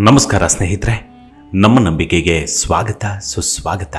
ನಮಸ್ಕಾರ ಸ್ನೇಹಿತರೆ, ನಮ್ಮ ನಂಬಿಕೆಗೆ ಸ್ವಾಗತ, ಸುಸ್ವಾಗತ.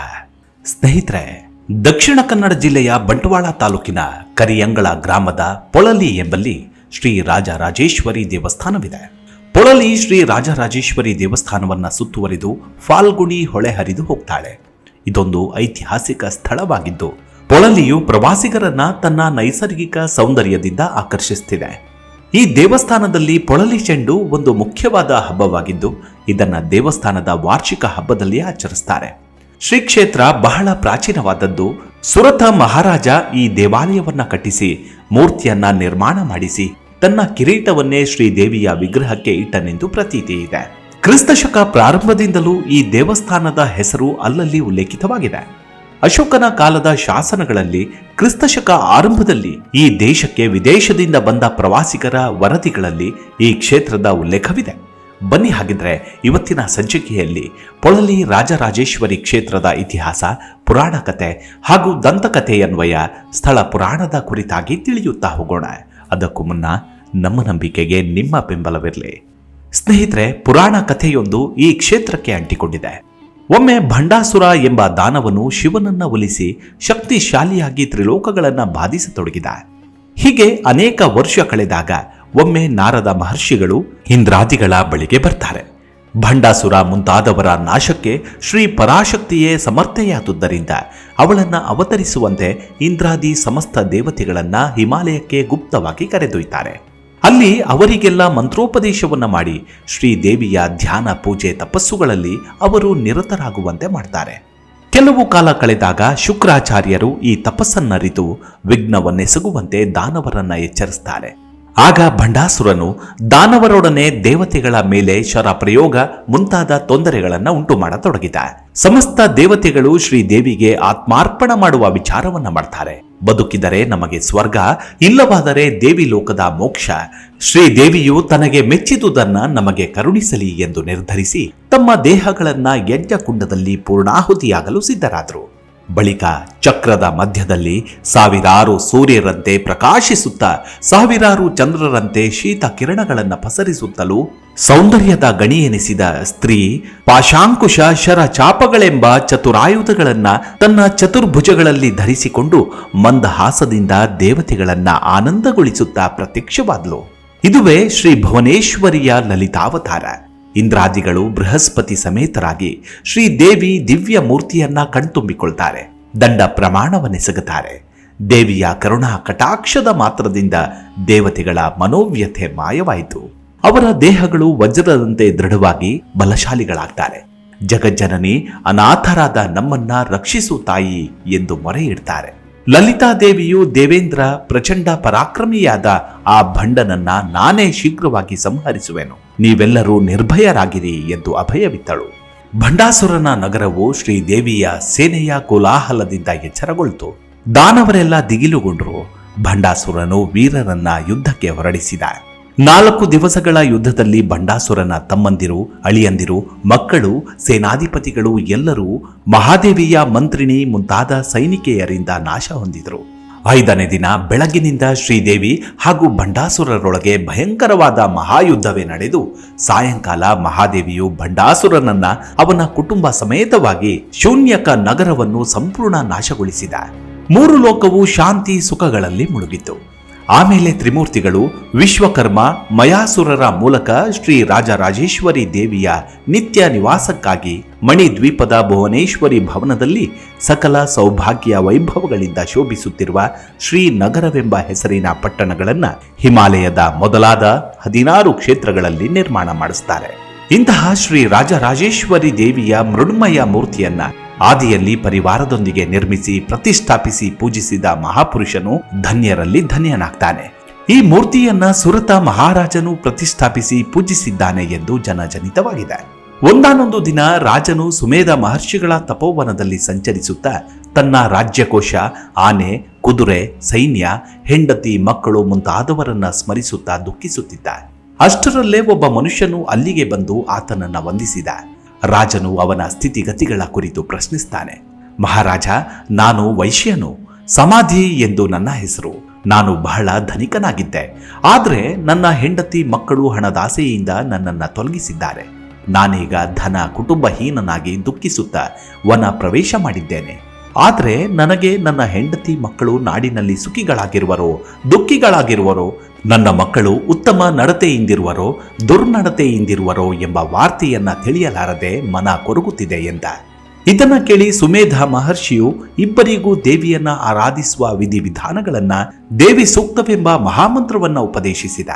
ಸ್ನೇಹಿತರೆ, ದಕ್ಷಿಣ ಕನ್ನಡ ಜಿಲ್ಲೆಯ ಬಂಟ್ವಾಳ ತಾಲೂಕಿನ ಕರಿಯಂಗಳ ಗ್ರಾಮದ ಪೊಳಲಿ ಎಂಬಲ್ಲಿ ಶ್ರೀ ರಾಜರಾಜೇಶ್ವರಿ ದೇವಸ್ಥಾನವಿದೆ. ಪೊಳಲಿ ಶ್ರೀ ರಾಜರಾಜೇಶ್ವರಿ ದೇವಸ್ಥಾನವನ್ನ ಸುತ್ತುವರಿದು ಫಾಲ್ಗುಣಿ ಹೊಳೆ ಹರಿದು ಹೋಗ್ತಾಳೆ. ಇದೊಂದು ಐತಿಹಾಸಿಕ ಸ್ಥಳವಾಗಿದ್ದು, ಪೊಳಲಿಯು ಪ್ರವಾಸಿಗರನ್ನ ತನ್ನ ನೈಸರ್ಗಿಕ ಸೌಂದರ್ಯದಿಂದ ಆಕರ್ಷಿಸುತ್ತಿದೆ ಈ ದೇವಸ್ಥಾನದಲ್ಲಿ ಪೊಳಲಿ ಚೆಂಡು ಒಂದು ಮುಖ್ಯವಾದ ಹಬ್ಬವಾಗಿದ್ದು, ಇದನ್ನ ದೇವಸ್ಥಾನದ ವಾರ್ಷಿಕ ಹಬ್ಬದಲ್ಲಿ ಆಚರಿಸ್ತಾರೆ. ಶ್ರೀ ಕ್ಷೇತ್ರ ಬಹಳ ಪ್ರಾಚೀನವಾದದ್ದು. ಸುರತ ಮಹಾರಾಜ ಈ ದೇವಾಲಯವನ್ನ ಕಟ್ಟಿಸಿ, ಮೂರ್ತಿಯನ್ನ ನಿರ್ಮಾಣ ಮಾಡಿಸಿ, ತನ್ನ ಕಿರೀಟವನ್ನೇ ಶ್ರೀದೇವಿಯ ವಿಗ್ರಹಕ್ಕೆ ಇಟ್ಟನೆಂದು ಪ್ರತೀತಿ ಇದೆ. ಕ್ರಿಸ್ತಶಕ ಪ್ರಾರಂಭದಿಂದಲೂ ಈ ದೇವಸ್ಥಾನದ ಹೆಸರು ಅಲ್ಲಲ್ಲಿ ಉಲ್ಲೇಖಿತವಾಗಿದೆ. ಅಶೋಕನ ಕಾಲದ ಶಾಸನಗಳಲ್ಲಿ ಕ್ರಿಸ್ತಶಕ ಆರಂಭದಲ್ಲಿ ಈ ದೇಶಕ್ಕೆ ವಿದೇಶದಿಂದ ಬಂದ ಪ್ರವಾಸಿಗರ ವರದಿಗಳಲ್ಲಿ ಈ ಕ್ಷೇತ್ರದ ಉಲ್ಲೇಖವಿದೆ. ಬನ್ನಿ ಹಾಗಿದ್ರೆ ಇವತ್ತಿನ ಸಂಚಿಕೆಯಲ್ಲಿ ಪೊಳಲಿ ರಾಜರಾಜೇಶ್ವರಿ ಕ್ಷೇತ್ರದ ಇತಿಹಾಸ, ಪುರಾಣ ಕತೆ ಹಾಗೂ ದಂತಕಥೆಯನ್ವಯ ಸ್ಥಳ ಪುರಾಣದ ಕುರಿತಾಗಿ ತಿಳಿಯುತ್ತಾ ಹೋಗೋಣ. ಅದಕ್ಕೂ ಮುನ್ನ ನಮ್ಮ ನಂಬಿಕೆಗೆ ನಿಮ್ಮ ಬೆಂಬಲವಿರಲಿ. ಸ್ನೇಹಿತರೆ, ಪುರಾಣ ಕಥೆಯೊಂದು ಈ ಕ್ಷೇತ್ರಕ್ಕೆ ಅಂಟಿಕೊಂಡಿದೆ. ಒಮ್ಮೆ ಭಂಡಾಸುರ ಎಂಬ ದಾನವನು ಶಿವನನ್ನ ಒಲಿಸಿ ಶಕ್ತಿಶಾಲಿಯಾಗಿ ತ್ರಿಲೋಕಗಳನ್ನು ಬಾಧಿಸತೊಡಗಿದ ಹೀಗೆ ಅನೇಕ ವರ್ಷ ಕಳೆದಾಗ ಒಮ್ಮೆ ನಾರದ ಮಹರ್ಷಿಗಳು ಇಂದ್ರಾದಿಗಳ ಬಳಿಗೆ ಬರ್ತಾರೆ. ಭಂಡಾಸುರ ಮುಂತಾದವರ ನಾಶಕ್ಕೆ ಶ್ರೀ ಪರಾಶಕ್ತಿಯೇ ಸಮರ್ಥೆಯಾದುದರಿಂದ ಅವಳನ್ನ ಅವತರಿಸುವಂತೆ ಇಂದ್ರಾದಿ ಸಮಸ್ತ ದೇವತೆಗಳನ್ನ ಹಿಮಾಲಯಕ್ಕೆ ಗುಪ್ತವಾಗಿ ಕರೆದೊಯ್ತಾರೆ. ಅಲ್ಲಿ ಅವರಿಗೆಲ್ಲ ಮಂತ್ರೋಪದೇಶವನ್ನು ಮಾಡಿ ಶ್ರೀದೇವಿಯ ಧ್ಯಾನ ಪೂಜೆ ತಪಸ್ಸುಗಳಲ್ಲಿ ಅವರು ನಿರತರಾಗುವಂತೆ ಮಾಡ್ತಾರೆ. ಕೆಲವು ಕಾಲ ಕಳೆದಾಗ ಶುಕ್ರಾಚಾರ್ಯರು ಈ ತಪಸ್ಸನ್ನರಿತು ವಿಘ್ನವನ್ನೆಸಗುವಂತೆ ದಾನವರನ್ನ ಎಚ್ಚರಿಸ್ತಾರೆ. ಆಗ ಭಂಡಾಸುರನು ದಾನವರೊಡನೆ ದೇವತೆಗಳ ಮೇಲೆ ಶರ ಪ್ರಯೋಗ ಮುಂತಾದ ತೊಂದರೆಗಳನ್ನು ಉಂಟು ಮಾಡತೊಡಗಿದ ಸಮಸ್ತ ದೇವತೆಗಳು ಶ್ರೀದೇವಿಗೆ ಆತ್ಮಾರ್ಪಣ ಮಾಡುವ ವಿಚಾರವನ್ನ ಮಾಡ್ತಾರೆ. ಬದುಕಿದರೆ ನಮಗೆ ಸ್ವರ್ಗ, ಇಲ್ಲವಾದರೆ ದೇವಿ ಲೋಕದ ಮೋಕ್ಷ. ಶ್ರೀದೇವಿಯು ತನಗೆ ಮೆಚ್ಚಿದುದನ್ನ ನಮಗೆ ಕರುಣಿಸಲಿ ಎಂದು ನಿರ್ಧರಿಸಿ ತಮ್ಮ ದೇಹಗಳನ್ನ ಯಜ್ಞ ಕುಂಡದಲ್ಲಿ ಪೂರ್ಣಾಹುತಿಯಾಗಲು ಸಿದ್ಧರಾದರು. ಬಳಿಕ ಚಕ್ರದ ಮಧ್ಯದಲ್ಲಿ ಸಾವಿರಾರು ಸೂರ್ಯರಂತೆ ಪ್ರಕಾಶಿಸುತ್ತಾ ಸಾವಿರಾರು ಚಂದ್ರರಂತೆ ಶೀತ ಕಿರಣಗಳನ್ನು ಪಸರಿಸುತ್ತಲೂ ಸೌಂದರ್ಯದ ಗಣಿಯೆನಿಸಿದ ಸ್ತ್ರೀ ಪಾಶಾಂಕುಶ ಶರ ಚಾಪಗಳೆಂಬ ಚತುರಾಯುಧಗಳನ್ನ ತನ್ನ ಚತುರ್ಭುಜಗಳಲ್ಲಿ ಧರಿಸಿಕೊಂಡು ಮಂದಹಾಸದಿಂದ ದೇವತೆಗಳನ್ನ ಆನಂದಗೊಳಿಸುತ್ತಾ ಪ್ರತ್ಯಕ್ಷವಾದಲು. ಇದುವೇ ಶ್ರೀ ಭುವನೇಶ್ವರಿಯ ಲಲಿತಾವತಾರ. ಇಂದ್ರಾದಿಗಳು ಬೃಹಸ್ಪತಿ ಸಮೇತರಾಗಿ ಶ್ರೀದೇವಿ ದಿವ್ಯ ಮೂರ್ತಿಯನ್ನ ಕಣ್ತುಂಬಿಕೊಳ್ತಾರೆ, ದಂಡ ಪ್ರಮಾಣವನ್ನೆಸಗುತ್ತಾರೆ ದೇವಿಯ ಕರುಣಾ ಕಟಾಕ್ಷದ ಮಾತ್ರದಿಂದ ದೇವತೆಗಳ ಮನೋವ್ಯಥೆ ಮಾಯವಾಯಿತು. ಅವರ ದೇಹಗಳು ವಜ್ರದಂತೆ ದೃಢವಾಗಿ ಬಲಶಾಲಿಗಳಾಗ್ತಾರೆ. ಜಗಜ್ಜನನಿ, ಅನಾಥರಾದ ನಮ್ಮನ್ನ ರಕ್ಷಿಸು ತಾಯಿ ಎಂದು ಮೊರೆ ಇಡ್ತಾರೆ. ಲಲಿತಾ ದೇವಿಯು ದೇವೇಂದ್ರ ಪ್ರಚಂಡ ಪರಾಕ್ರಮಿಯಾದ ಆ ಭಂಡನನ್ನ ನಾನೇ ಶೀಘ್ರವಾಗಿ ಸಂಹರಿಸುವೆನು. ನೀವೆಲ್ಲರೂ ನಿರ್ಭಯರಾಗಿರಿ ಎಂದು ಅಭಯವಿತ್ತಳು. ಭಂಡಾಸುರನ ನಗರವು ಶ್ರೀದೇವಿಯ ಸೇನೆಯ ಕೋಲಾಹಲದಿಂದ ಎಚ್ಚರಗೊಳ್ತು. ದಾನವರೆಲ್ಲ ದಿಗಿಲುಗೊಂಡರು. ಭಂಡಾಸುರನು ವೀರರನ್ನ ಯುದ್ಧಕ್ಕೆ ಹೊರಡಿಸಿದ. ನಾಲ್ಕು ದಿವಸಗಳ ಯುದ್ಧದಲ್ಲಿ ಭಂಡಾಸುರನ ತಮ್ಮಂದಿರು, ಅಳಿಯಂದಿರು, ಮಕ್ಕಳು, ಸೇನಾಧಿಪತಿಗಳು ಎಲ್ಲರೂ ಮಹಾದೇವಿಯ ಮಂತ್ರಿಣಿ ಮುಂತಾದ ಸೈನಿಕೆಯರಿಂದ ನಾಶ ಹೊಂದಿದರು. ಐದನೇ ದಿನ ಬೆಳಗಿನಿಂದ ಶ್ರೀದೇವಿ ಹಾಗೂ ಭಂಡಾಸುರರೊಳಗೆ ಭಯಂಕರವಾದ ಮಹಾಯುದ್ಧವೇ ನಡೆದು, ಸಾಯಂಕಾಲ ಮಹಾದೇವಿಯು ಭಂಡಾಸುರನನ್ನ ಅವನ ಕುಟುಂಬ ಸಮೇತವಾಗಿ ಶೂನ್ಯಕ ನಗರವನ್ನು ಸಂಪೂರ್ಣ ನಾಶಗೊಳಿಸಿದ. ಮೂರು ಲೋಕವು ಶಾಂತಿ ಸುಖಗಳಲ್ಲಿ ಮುಳುಗಿತು ಆಮೇಲೆ ತ್ರಿಮೂರ್ತಿಗಳು ವಿಶ್ವಕರ್ಮ ಮಯಾಸುರರ ಮೂಲಕ ಶ್ರೀ ರಾಜರಾಜೇಶ್ವರಿ ದೇವಿಯ ನಿತ್ಯ ನಿವಾಸಕ್ಕಾಗಿ ಮಣಿದ್ವೀಪದ ಭುವನೇಶ್ವರಿ ಭವನದಲ್ಲಿ ಸಕಲ ಸೌಭಾಗ್ಯ ವೈಭವಗಳಿಂದ ಶೋಭಿಸುತ್ತಿರುವ ಶ್ರೀನಗರವೆಂಬ ಹೆಸರಿನ ಪಟ್ಟಣಗಳನ್ನು ಹಿಮಾಲಯದ ಮೊದಲಾದ ಹದಿನಾರು ಕ್ಷೇತ್ರಗಳಲ್ಲಿ ನಿರ್ಮಾಣ ಮಾಡಿಸ್ತಾರೆ. ಇಂತಹ ಶ್ರೀ ರಾಜರಾಜೇಶ್ವರಿ ದೇವಿಯ ಮೃಣ್ಮಯ ಮೂರ್ತಿಯನ್ನ ಆದಿಯಲ್ಲಿ ಪರಿವಾರದೊಂದಿಗೆ ನಿರ್ಮಿಸಿ ಪ್ರತಿಷ್ಠಾಪಿಸಿ ಪೂಜಿಸಿದ ಮಹಾಪುರುಷನು ಧನ್ಯರಲ್ಲಿ ಧನ್ಯನಾಗ್ತಾನೆ. ಈ ಮೂರ್ತಿಯನ್ನ ಸುರತ ಮಹಾರಾಜನು ಪ್ರತಿಷ್ಠಾಪಿಸಿ ಪೂಜಿಸಿದ್ದಾನೆ ಎಂದು ಜನಜನಿತವಾಗಿದೆ. ಒಂದಾನೊಂದು ದಿನ ರಾಜನು ಸುಮೇಧ ಮಹರ್ಷಿಗಳ ತಪೋವನದಲ್ಲಿ ಸಂಚರಿಸುತ್ತಾ ತನ್ನ ರಾಜ್ಯಕೋಶ, ಆನೆ, ಕುದುರೆ, ಸೈನ್ಯ, ಹೆಂಡತಿ, ಮಕ್ಕಳು ಮುಂತಾದವರನ್ನ ಸ್ಮರಿಸುತ್ತಾ ದುಃಖಿಸುತ್ತಿದ್ದ. ಅಷ್ಟರಲ್ಲೇ ಒಬ್ಬ ಮನುಷ್ಯನು ಅಲ್ಲಿಗೆ ಬಂದು ಆತನನ್ನ ವಂದಿಸಿದ. ರಾಜನು ಅವನ ಸ್ಥಿತಿಗತಿಗಳ ಕುರಿತು ಪ್ರಶ್ನಿಸ್ತಾನೆ. ಮಹಾರಾಜ, ನಾನು ವೈಶ್ಯನು, ಸಮಾಧಿ ಎಂದು ನನ್ನ ಹೆಸರು. ನಾನು ಬಹಳ ಧನಿಕನಾಗಿದ್ದೆ. ಆದರೆ ನನ್ನ ಹೆಂಡತಿ ಮಕ್ಕಳು ಹಣದಾಸೆಯಿಂದ ನನ್ನನ್ನು ತೊಲಗಿಸಿದ್ದಾರೆ. ನಾನೀಗ ಧನ ಕುಟುಂಬಹೀನನಾಗಿ ದುಃಖಿಸುತ್ತಾ ವನ ಪ್ರವೇಶ ಮಾಡಿದ್ದೇನೆ. ಆದರೆ ನನಗೆ ನನ್ನ ಹೆಂಡತಿ ಮಕ್ಕಳು ನಾಡಿನಲ್ಲಿ ಸುಖಿಗಳಾಗಿರುವರೋ, ದುಃಖಿಗಳಾಗಿರುವರೋ ನನ್ನ ಮಕ್ಕಳು ಉತ್ತಮ ನಡತೆಯಿಂದಿರುವರೋ, ದುರ್ನಡತೆಯಿಂದಿರುವರೋ ಎಂಬ ವಾರ್ತೆಯನ್ನ ತಿಳಿಯಲಾರದೆ ಮನ ಕೊರಗುತ್ತಿದೆ ಎಂದ. ಇದನ್ನ ಕೇಳಿ ಸುಮೇಧ ಮಹರ್ಷಿಯು ಇಬ್ಬರಿಗೂ ದೇವಿಯನ್ನ ಆರಾಧಿಸುವ ವಿಧಿವಿಧಾನಗಳನ್ನ ದೇವಿ ಸೂಕ್ತವೆಂಬ ಮಹಾಮಂತ್ರವನ್ನ ಉಪದೇಶಿಸಿದ.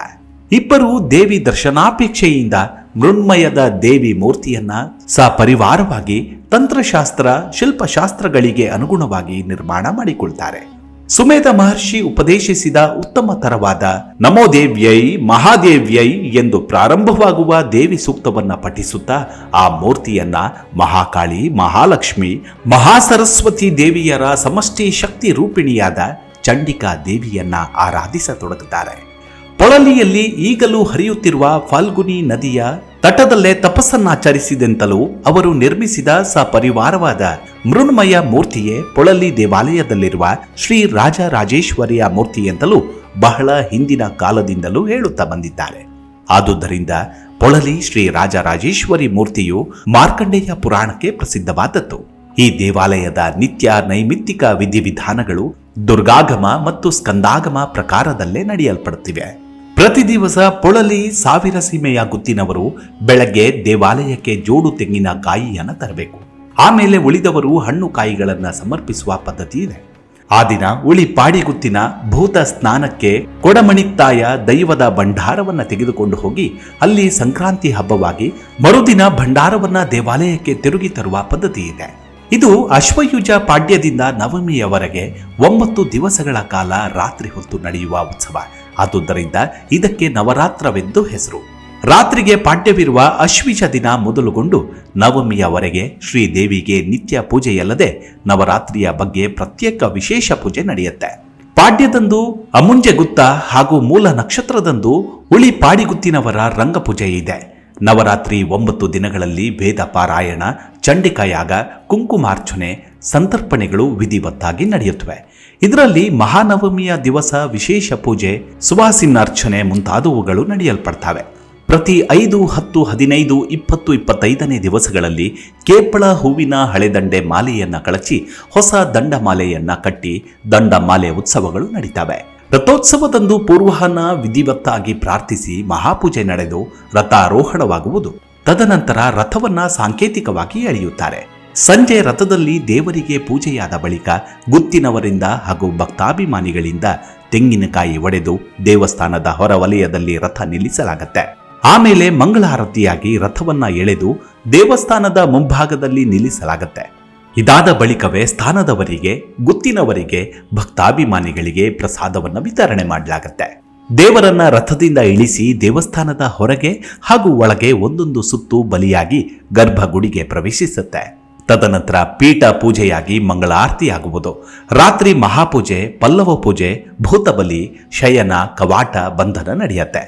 ಇಬ್ಬರು ದೇವಿ ದರ್ಶನಾಪೇಕ್ಷೆಯಿಂದ ಮೃಣ್ಮಯದ ದೇವಿ ಮೂರ್ತಿಯನ್ನ ಸಪರಿವಾರವಾಗಿ ತಂತ್ರಶಾಸ್ತ್ರ, ಶಿಲ್ಪಶಾಸ್ತ್ರಗಳಿಗೆ ಅನುಗುಣವಾಗಿ ನಿರ್ಮಾಣ ಮಾಡಿಕೊಳ್ತಾರೆ. ಸುಮೇಧ ಮಹರ್ಷಿ ಉಪದೇಶಿಸಿದ ಉತ್ತಮ ತರವಾದ ನಮೋ ದೇವ್ಯೈ ಮಹಾದೇವ್ಯೈ ಎಂದು ಪ್ರಾರಂಭವಾಗುವ ದೇವಿ ಸೂಕ್ತವನ್ನ ಪಠಿಸುತ್ತಾ ಆ ಮೂರ್ತಿಯನ್ನ ಮಹಾಕಾಳಿ, ಮಹಾಲಕ್ಷ್ಮಿ, ಮಹಾಸರಸ್ವತಿ ದೇವಿಯರ ಸಮಷ್ಟಿ ಶಕ್ತಿ ರೂಪಿಣಿಯಾದ ಚಂಡಿಕಾ ದೇವಿಯನ್ನ ಆರಾಧಿಸತೊಡಗುತ್ತಾರೆ ಪೊಳಲಿಯಲ್ಲಿ ಈಗಲೂ ಹರಿಯುತ್ತಿರುವ ಫಾಲ್ಗುನಿ ನದಿಯ ತಟದಲ್ಲೇ ತಪಸ್ಸನ್ನಾಚರಿಸಿದೆಂತಲೂ ಅವರು ನಿರ್ಮಿಸಿದ ಸಪರಿವಾರವಾದ ಮೃಣ್ಮಯ ಮೂರ್ತಿಯೇ ಪೊಳಲಿ ದೇವಾಲಯದಲ್ಲಿರುವ ಶ್ರೀ ರಾಜರಾಜೇಶ್ವರಿಯ ಮೂರ್ತಿ ಎಂತಲೂ ಬಹಳ ಹಿಂದಿನ ಕಾಲದಿಂದಲೂ ಹೇಳುತ್ತಾ ಬಂದಿದ್ದಾರೆ. ಆದುದರಿಂದ ಪೊಳಲಿ ಶ್ರೀ ರಾಜರಾಜೇಶ್ವರಿ ಮೂರ್ತಿಯು ಮಾರ್ಕಂಡೇಯ ಪುರಾಣಕ್ಕೆ ಪ್ರಸಿದ್ಧವಾದದ್ದು. ಈ ದೇವಾಲಯದ ನಿತ್ಯ ನೈಮಿತ್ತಿಕ ವಿಧಿವಿಧಾನಗಳು ದುರ್ಗಾಗಮ ಮತ್ತು ಸ್ಕಂದಾಗಮ ಪ್ರಕಾರದಲ್ಲೇ ನಡೆಯಲ್ಪಡುತ್ತಿವೆ. ಪ್ರತಿ ದಿವಸ ಪೊಳಲಿ ಸಾವಿರ ಸೀಮೆಯ ಗುತ್ತಿನವರು ಬೆಳಗ್ಗೆ ದೇವಾಲಯಕ್ಕೆ ಜೋಡು ತೆಂಗಿನ ಕಾಯಿಯನ್ನು ತರಬೇಕು. ಆಮೇಲೆ ಉಳಿದವರು ಹಣ್ಣು ಕಾಯಿಗಳನ್ನು ಸಮರ್ಪಿಸುವ ಪದ್ಧತಿ ಇದೆ. ಆ ದಿನ ಉಳಿ ಪಾಡಿಗುತ್ತಿನ ಭೂತ ಸ್ನಾನಕ್ಕೆ ಕೊಡಮಣಿತ್ತಾಯ ದೈವದ ಭಂಡಾರವನ್ನು ತೆಗೆದುಕೊಂಡು ಹೋಗಿ ಅಲ್ಲಿ ಸಂಕ್ರಾಂತಿ ಹಬ್ಬವಾಗಿ ಮರುದಿನ ಭಂಡಾರವನ್ನ ದೇವಾಲಯಕ್ಕೆ ತಿರುಗಿ ತರುವ ಪದ್ಧತಿ ಇದೆ. ಇದು ಅಶ್ವಯುಜ ಪಾಡ್ಯದಿಂದ ನವಮಿಯವರೆಗೆ ಒಂಬತ್ತು ದಿವಸಗಳ ಕಾಲ ರಾತ್ರಿ ಹೊತ್ತು ನಡೆಯುವ ಉತ್ಸವ. ಆದುದರಿಂದ ಇದಕ್ಕೆ ನವರಾತ್ರವೆಂದು ಹೆಸರು. ರಾತ್ರಿಗೆ ಪಾಡ್ಯವಿರುವ ಅಶ್ವಿಜ ದಿನ ಮೊದಲುಗೊಂಡು ನವಮಿಯವರೆಗೆ ಶ್ರೀದೇವಿಗೆ ನಿತ್ಯ ಪೂಜೆಯಲ್ಲದೆ ನವರಾತ್ರಿಯ ಬಗ್ಗೆ ಪ್ರತ್ಯೇಕ ವಿಶೇಷ ಪೂಜೆ ನಡೆಯುತ್ತೆ. ಪಾಡ್ಯದಂದು ಅಮುಂಜೆ ಗುತ್ತ ಹಾಗೂ ಮೂಲ ನಕ್ಷತ್ರದಂದು ಉಳಿ ಪಾಡಿಗುತ್ತಿನವರ ರಂಗಪೂಜೆ ಇದೆ. ನವರಾತ್ರಿ ಒಂಬತ್ತು ದಿನಗಳಲ್ಲಿ ವೇದ ಪಾರಾಯಣ, ಚಂಡಿಕಾಯಾಗ, ಕುಂಕುಮಾರ್ಚನೆ, ಸಂತರ್ಪಣೆಗಳು ವಿಧಿವತ್ತಾಗಿ ನಡೆಯುತ್ತವೆ. ಇದರಲ್ಲಿ ಮಹಾನವಮಿಯ ದಿವಸ ವಿಶೇಷ ಪೂಜೆ ಸುವಾಸಿನಾರ್ಚನೆ ಮುಂತಾದವುಗಳು ನಡೆಯಲ್ಪಡ್ತವೆ. ಪ್ರತಿ ಐದು, ಹತ್ತು, ಹದಿನೈದು, ಇಪ್ಪತ್ತು, ಇಪ್ಪತ್ತೈದನೇ ದಿವಸಗಳಲ್ಲಿ ಕೇಪಳ ಹೂವಿನ ಹಳೆದಂಡೆ ಮಾಲೆಯನ್ನ ಕಳಚಿ ಹೊಸ ದಂಡಮಾಲೆಯನ್ನ ಕಟ್ಟಿ ದಂಡ ಮಾಲೆ ಉತ್ಸವಗಳು ನಡೀತವೆ. ರಥೋತ್ಸವದಂದು ಪೂರ್ವಾಹನ ವಿಧಿವತ್ತಾಗಿ ಪ್ರಾರ್ಥಿಸಿ ಮಹಾಪೂಜೆ ನಡೆದು ರಥಾರೋಹಣವಾಗುವುದು. ತದನಂತರ ರಥವನ್ನ ಸಾಂಕೇತಿಕವಾಗಿ ಎಳೆಯುತ್ತಾರೆ. ಸಂಜೆ ರಥದಲ್ಲಿ ದೇವರಿಗೆ ಪೂಜೆಯಾದ ಬಳಿಕ ಗುತ್ತಿನವರಿಂದ ಹಾಗೂ ಭಕ್ತಾಭಿಮಾನಿಗಳಿಂದ ತೆಂಗಿನಕಾಯಿ ಒಡೆದು ದೇವಸ್ಥಾನದ ಹೊರವಲಯದಲ್ಲಿ ರಥ ನಿಲ್ಲಿಸಲಾಗತ್ತೆ. ಆಮೇಲೆ ಮಂಗಳಾರತಿಯಾಗಿ ರಥವನ್ನ ಎಳೆದು ದೇವಸ್ಥಾನದ ಮುಂಭಾಗದಲ್ಲಿ ನಿಲ್ಲಿಸಲಾಗತ್ತೆ. ಇದಾದ ಬಳಿಕವೇ ಸ್ಥಾನದವರಿಗೆ, ಗುತ್ತಿನವರಿಗೆ, ಭಕ್ತಾಭಿಮಾನಿಗಳಿಗೆ ಪ್ರಸಾದವನ್ನು ವಿತರಣೆ ಮಾಡಲಾಗತ್ತೆ. ದೇವರನ್ನ ರಥದಿಂದ ಇಳಿಸಿ ದೇವಸ್ಥಾನದ ಹೊರಗೆ ಹಾಗೂ ಒಳಗೆ ಒಂದೊಂದು ಸುತ್ತು ಬಲಿಯಾಗಿ ಗರ್ಭಗುಡಿಗೆ ಪ್ರವೇಶಿಸುತ್ತೆ. ತದನಂತರ ಪೀಠ ಪೂಜೆಯಾಗಿ ಮಂಗಳಾರತಿಯಾಗುವುದು ರಾತ್ರಿ ಮಹಾಪೂಜೆ, ಪಲ್ಲವ ಪೂಜೆ ಭೂತಬಲಿ ಶಯನ, ಕವಾಟ, ಬಂಧನ ನಡೆಯುತ್ತೆ.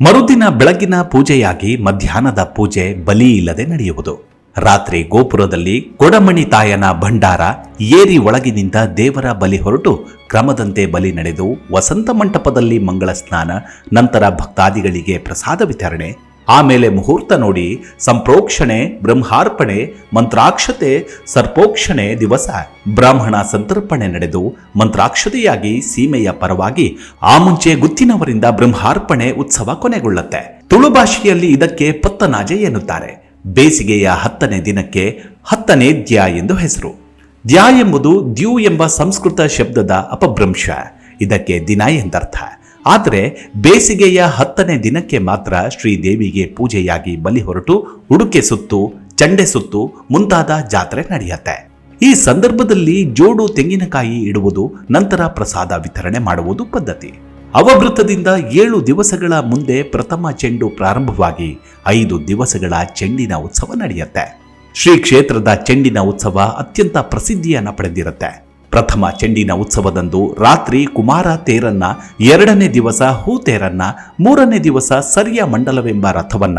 ಮರುದಿನ ಬೆಳಗಿನ ಪೂಜೆಯಾಗಿ ಮಧ್ಯಾಹ್ನದ ಪೂಜೆ ಬಲಿ ಇಲ್ಲದೆ ನಡೆಯುವುದು. ರಾತ್ರಿ ಗೋಪುರದಲ್ಲಿ ಕೊಡಮಣಿ ತಾಯನ ಭಂಡಾರ ಏರಿ ಒಳಗಿನಿಂದ ದೇವರ ಬಲಿ ಹೊರಟು ಕ್ರಮದಂತೆ ಬಲಿ ನಡೆದು ವಸಂತ ಮಂಟಪದಲ್ಲಿ ಮಂಗಳ ಸ್ನಾನ, ನಂತರ ಭಕ್ತಾದಿಗಳಿಗೆ ಪ್ರಸಾದ ವಿತರಣೆ ಆಮೇಲೆ ಮುಹೂರ್ತ ನೋಡಿ ಸಂಪ್ರೋಕ್ಷಣೆ, ಬ್ರಹ್ಮಾರ್ಪಣೆ, ಮಂತ್ರಾಕ್ಷತೆ, ಸರ್ಪೋಕ್ಷಣೆ ದಿವಸ ಬ್ರಾಹ್ಮಣ ಸಂತರ್ಪಣೆ ನಡೆದು ಮಂತ್ರಾಕ್ಷತೆಯಾಗಿ ಸೀಮೆಯ ಪರವಾಗಿ ಆ ಮುಂಚೆ ಗುತ್ತಿನವರಿಂದ ಬ್ರಹ್ಮಾರ್ಪಣೆ ಉತ್ಸವ ಕೊನೆಗೊಳ್ಳುತ್ತೆ. ತುಳು ಭಾಷೆಯಲ್ಲಿ ಇದಕ್ಕೆ ಪತ್ತನಾಜೆ ಎನ್ನುತ್ತಾರೆ. ಬೇಸಿಗೆಯ ಹತ್ತನೇ ದಿನಕ್ಕೆ ಹತ್ತನೇ ದ್ಯ ಎಂದು ಹೆಸರು. ದ್ಯ ಎಂಬುದು ದ್ಯೂ ಎಂಬ ಸಂಸ್ಕೃತ ಶಬ್ದದ ಅಪಭ್ರಂಶ. ಇದಕ್ಕೆ ದಿನ ಎಂದರ್ಥ. ಆದರೆ ಬೇಸಿಗೆಯ ಹತ್ತನೇ ದಿನಕ್ಕೆ ಮಾತ್ರ ಶ್ರೀದೇವಿಗೆ ಪೂಜೆಯಾಗಿ ಬಲಿ ಹೊರಟು ಉಡುಕೆ ಸುತ್ತು, ಚಂಡೆ ಸುತ್ತು ಮುಂತಾದ ಜಾತ್ರೆ ನಡೆಯುತ್ತೆ. ಈ ಸಂದರ್ಭದಲ್ಲಿ ಜೋಡು ತೆಂಗಿನಕಾಯಿ ಇಡುವುದು, ನಂತರ ಪ್ರಸಾದ ವಿತರಣೆ ಮಾಡುವುದು ಪದ್ಧತಿ. ಅವಭೃತದಿಂದ ಏಳು ದಿವಸಗಳ ಮುಂದೆ ಪ್ರಥಮ ಚೆಂಡು ಪ್ರಾರಂಭವಾಗಿ ಐದು ದಿವಸಗಳ ಚೆಂಡಿನ ಉತ್ಸವ ನಡೆಯುತ್ತೆ. ಶ್ರೀ ಕ್ಷೇತ್ರದ ಚೆಂಡಿನ ಉತ್ಸವ ಅತ್ಯಂತ ಪ್ರಸಿದ್ಧಿಯನ್ನು ಪಡೆದಿರುತ್ತೆ. ಪ್ರಥಮ ಚೆಂಡಿನ ಉತ್ಸವದಂದು ರಾತ್ರಿ ಕುಮಾರ ತೇರನ್ನ ಎರಡನೇ ದಿವಸ ಹೂ ತೇರನ್ನ, ಮೂರನೇ ದಿವಸ ಸರಿಯ ಮಂಡಲವೆಂಬ ರಥವನ್ನ,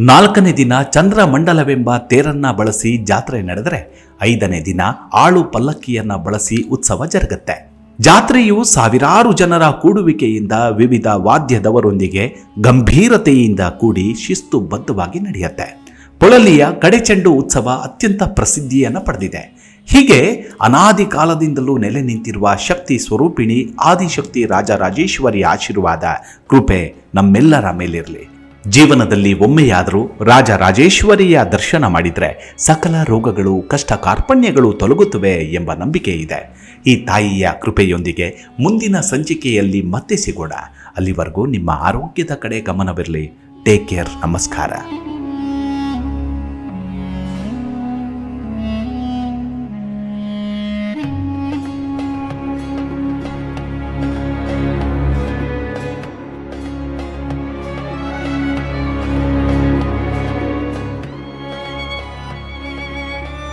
ನಾಲ್ಕನೇ ದಿನ ಚಂದ್ರ ಮಂಡಲವೆಂಬ ತೇರನ್ನ ಬಳಸಿ ಜಾತ್ರೆ ನಡೆದರೆ ಐದನೇ ದಿನ ಆಳು ಪಲ್ಲಕ್ಕಿಯನ್ನ ಬಳಸಿ ಉತ್ಸವ ಜರುಗುತ್ತೆ. ಜಾತ್ರೆಯು ಸಾವಿರಾರು ಜನರ ಕೂಡುವಿಕೆಯಿಂದ ವಿವಿಧ ವಾದ್ಯದವರೊಂದಿಗೆ ಗಂಭೀರತೆಯಿಂದ ಕೂಡಿ ಶಿಸ್ತುಬದ್ಧವಾಗಿ ನಡೆಯುತ್ತೆ. ಪೊಳಲಿಯ ಕಡೆಚೆಂಡು ಉತ್ಸವ ಅತ್ಯಂತ ಪ್ರಸಿದ್ಧಿಯನ್ನು ಪಡೆದಿದೆ. ಹೀಗೆ ಅನಾದಿ ಕಾಲದಿಂದಲೂ ನೆಲೆ ನಿಂತಿರುವ ಶಕ್ತಿ ಸ್ವರೂಪಿಣಿ ಆದಿಶಕ್ತಿ ರಾಜರಾಜೇಶ್ವರಿ ಆಶೀರ್ವಾದ, ಕೃಪೆ ನಮ್ಮೆಲ್ಲರ ಮೇಲಿರಲಿ. ಜೀವನದಲ್ಲಿ ಒಮ್ಮೆಯಾದರೂ ರಾಜರಾಜೇಶ್ವರಿಯ ದರ್ಶನ ಮಾಡಿದರೆ ಸಕಲ ರೋಗಗಳು, ಕಷ್ಟ ಕಾರ್ಪಣ್ಯಗಳು ತೊಲಗುತ್ತವೆ ಎಂಬ ನಂಬಿಕೆ ಇದೆ. ಈ ತಾಯಿಯ ಕೃಪೆಯೊಂದಿಗೆ ಮುಂದಿನ ಸಂಚಿಕೆಯಲ್ಲಿ ಮತ್ತೆ ಸಿಗೋಣ. ಅಲ್ಲಿವರೆಗೂ ನಿಮ್ಮ ಆರೋಗ್ಯದ ಕಡೆ ಗಮನವಿರಲಿ. ಟೇಕ್ ಕೇರ್ ನಮಸ್ಕಾರ.